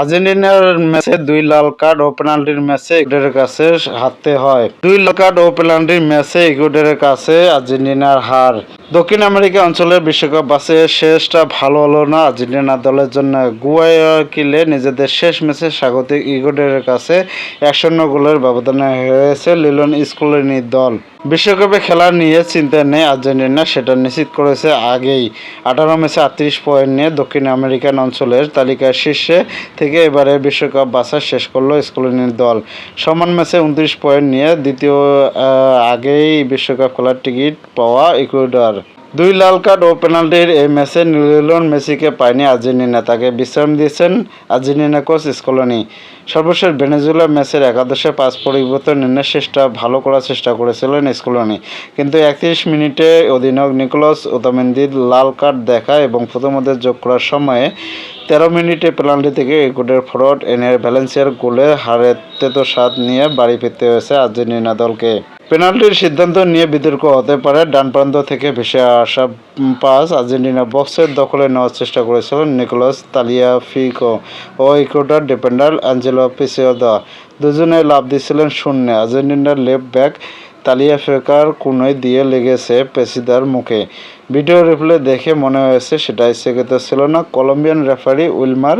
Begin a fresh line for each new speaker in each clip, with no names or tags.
আর্জেন্টিনার ম্যাচে দুই লাল কার্ড ও পেনাল্টির ম্যাচে ইকুয়েডরের কাছে হারতে হয়। দুই লাল কার্ড ও পেনাল্টির ম্যাচে ইকুয়েডরের কাছে আর্জেন্টিনার হার। দক্ষিণ আমেরিকা অঞ্চলের বিশ্বকাপ বাসে শেষটা ভালো হলো না। আর্জেন্টিনা দলের জন্য গুয়ায়াকিলে নিজেদের শেষ ম্যাচে স্বাগতিক ইকুয়েডরের কাছে এক শূন্য গোলের ব্যবধানে হেরেছে লিলন স্কুলের দল। বিশ্বকাপে খেলা নিয়ে চিন্তা নেই, আর্জেন্টিনা সেটা নিশ্চিত করেছে আগেই। আঠারো ম্যাচে আটত্রিশ পয়েন্ট নিয়ে দক্ষিণ আমেরিকান অঞ্চলের তালিকার শীর্ষে থেকে এবারে বিশ্বকাপ বাছা শেষ করল স্কুলিনীর দল। সমান ম্যাচে উনত্রিশ পয়েন্ট নিয়ে দ্বিতীয় আগেই বিশ্বকাপ খেলার টিকিট পাওয়া ইকুয়েডর। দুই লাল কার্ড ও পেনাল্টির এই ম্যাচে লিওনেল মেসিকে পায়নি আর্জেন্টিনা। তাকে বিশ্রাম দিয়েছেন আর্জেন্টিনা কোচ স্কলনি। সর্বশেষ ভেনেজুয়েলা ম্যাচের একাদশে পাঁচ পরিবর্তন এনে শেষটা ভালো করার চেষ্টা করেছিলেন স্কলনি। কিন্তু একত্রিশ মিনিটে অধিনায়ক নিকোলাস ওতামেন্দির লাল কার্ড দেখা এবং প্রথমদের যোগ করার সময়ে তেরো মিনিটে পেনাল্টি থেকে ইকুয়েডর ফরওয়ার্ড এনের ভ্যালেন্সিয়ার গোলে হারে তেতো স্বাদ নিয়ে বাড়ি ফিরতে হয়েছে আর্জেন্টিনা দলকে। পেনাল্টির সিদ্ধান্ত নিয়ে বিতর্ক হতে পারে। ডান প্রান্ত থেকে ভেসে আসা পাস আর্জেন্টিনা বক্সের দখলে নেওয়ার চেষ্টা করেছিলেন নিকোলাস তালিয়াফিকো। ও ইকুয়েডর ডিফেন্ডার অ্যাঞ্জেলো পিসিওদা। দুজনে লাভ দিয়েছিলেন শূন্যে। আর্জেন্টিনার লেফট ব্যাক তালিয়া ফেকার কোনোয় দিয়ে লেগেছে পেসিদার মুখে। ভিডিও রিপ্লে দেখে মনে হয়েছে সেটা ইচ্ছাকৃত ছিল না। কলম্বিয়ান রেফারি উইলমার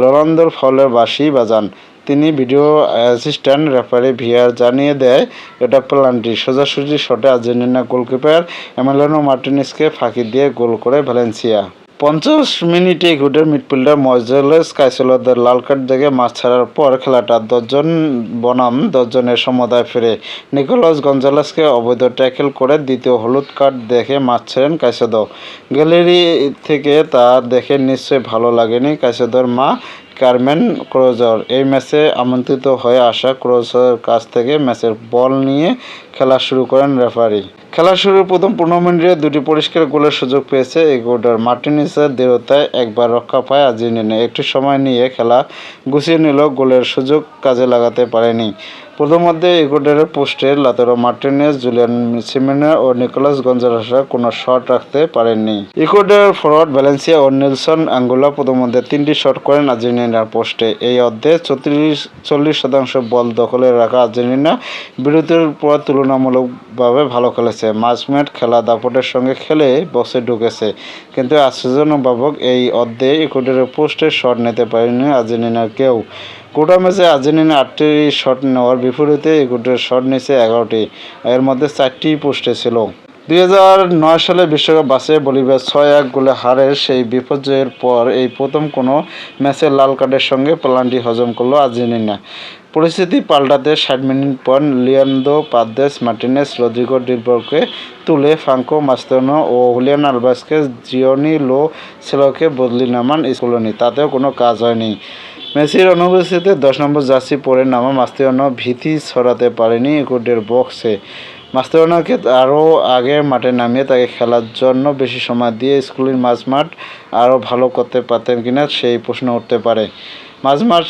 রোনালদোর ফলের বাঁশি বাজান। তিনি ভিডিও অ্যাসিস্ট্যান্ট রেফারি ভিআর জানিয়ে দেয়, এটা প্লান্টি সোজাসুজি শটে আর্জেন্টিনা গোলকিপার এমেলানো মার্টিনেসকে ফাঁকি দিয়ে গোল করে ভ্যালেন্সিয়া। পঞ্চাশ মিনিটে ইকুয়েডর মিডফিল্ডার মজেলেস কাইসেলোদের লাল কার্ড দেখে মাছ ছাড়ার পর খেলাটা দশজন বনাম দশজনের সমতায় ফিরে। নিকোলাস গঞ্জালেসকে অবৈধ ট্যাকেল করে দ্বিতীয় হলুদ কার্ড দেখে মাছ ছেড়েন কাইসেদো। গ্যালারি থেকে তা দেখে নিশ্চয়ই ভালো লাগেনি কাইসেদোর মা কারমেন ক্রোজার এই ম্যাচে আমন্ত্রিত হয়ে আসা ক্রোজরের কাছ থেকে ম্যাচের বল নিয়ে খেলা শুরু করেন রেফারি। খেলা শুরুর প্রথম পনেরো মিনিটে দুটি পরিষ্কার গোলের সুযোগ পেয়েছে এই ইকুয়েডর মার্টিনিসের দৃঢ়তায় একবার রক্ষা পায় আজিনে একটু সময় নিয়ে খেলা গুছিয়ে নিল গোলের সুযোগ কাজে লাগাতে পারেনি। প্রথমার্ধে ইকুয়েডরের পোস্টে লাতেরো মার্টিনেস, জুলিয়ান সিমেনে ও নিকোলাস গঞ্জালেসরা কোনো শট রাখতে পারেননি। ইকুয়েডরের ফরওয়ার্ড ভ্যালেন্সিয়া ও নেলসন আঙ্গুলা প্রথমার্ধে তিনটি শট করেন আর্জেন্টিনার পোস্টে। এই অর্ধে চৌত্রিশ চল্লিশ শতাংশ বল দখলে রাখা আর্জেন্টিনা বিরতির পর তুলনামূলকভাবে ভালো খেলেছে। মাঝম্যাট খেলা দাপটের সঙ্গে খেলে বক্সে ঢুকেছে। কিন্তু আশ্চর্যজনকভাবে এই অর্ধে ইকুয়েডরের পোস্টে শট নিতে পারেনি আর্জেন্টিনার কেউ। গোটা ম্যাচে আর্জেন্টিনা আটটি শট নেওয়ার বিপরীতে ইকুয়েডর শট নিয়েছে এগারোটি। এর মধ্যে চারটি পোস্টে ছিল। দুই হাজার নয় সালে বিশ্বকাপ বাসে বলিভিয়া ছয় এক গোলে হারের সেই বিপর্যয়ের পর এই প্রথম কোনো ম্যাচে লাল কার্ডের সঙ্গে প্লান্টি হজম করল আর্জেন্টিনা। পরিস্থিতি পাল্টাতে ষাট মিনিট পর লিয়ান্দো পাদ্দেস মার্টিনেস রদ্রিগো ডিলবর্গকে তুলে ফাঙ্কো মাস্তানো ও হুলিয়ান আলভাসকে জিওনি লো সেলোকে বদলি নামান স্কুলনি। তাতেও কোনো কাজ হয়নি। মেসির অনুপস্থিতিতে দশ নম্বর জার্সি পরে নামা মাস্তিয়ানো ভীতি ছড়াতে পারেনি ইকুয়েডের বক্সে। মাস্তেরানোকে আরও আগে মাঠে নামিয়ে তাকে খেলার জন্য বেশি সময় দিয়ে স্কুলের মাঝমাঠ আরও ভালো করতে পারতেন কিনা সেই প্রশ্ন উঠতে পারে। মাঝমাঠ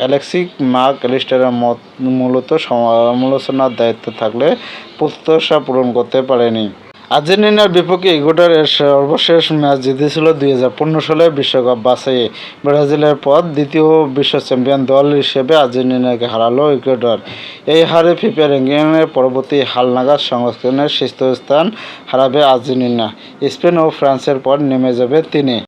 অ্যালেক্সিক মার্ক এলিস্টারের মত মূলত সমালোচনার দায়িত্ব থাকলে প্রত্যাশা পূরণ করতে পারেনি। আর্জেন্টিনার বিপক্ষে ইগোটার সর্বশেষ ম্যাচ জিতেছিল দুই হাজার পনেরো সালে বিশ্বকাপ বাছাইয়ে। ব্রাজিলের পর দ্বিতীয় বিশ্ব চ্যাম্পিয়ন দল হিসেবে আর্জেন্টিনাকে হারালো ইকুয়েডর এই হারে ফিফা র্যাঙ্কিংয়ের পরবর্তী হালনাগাদ সংস্করণের শীর্ষস্থান হারাবে আর্জেন্টিনা। স্পেন ও ফ্রান্সের পর নেমে যাবে তিনি।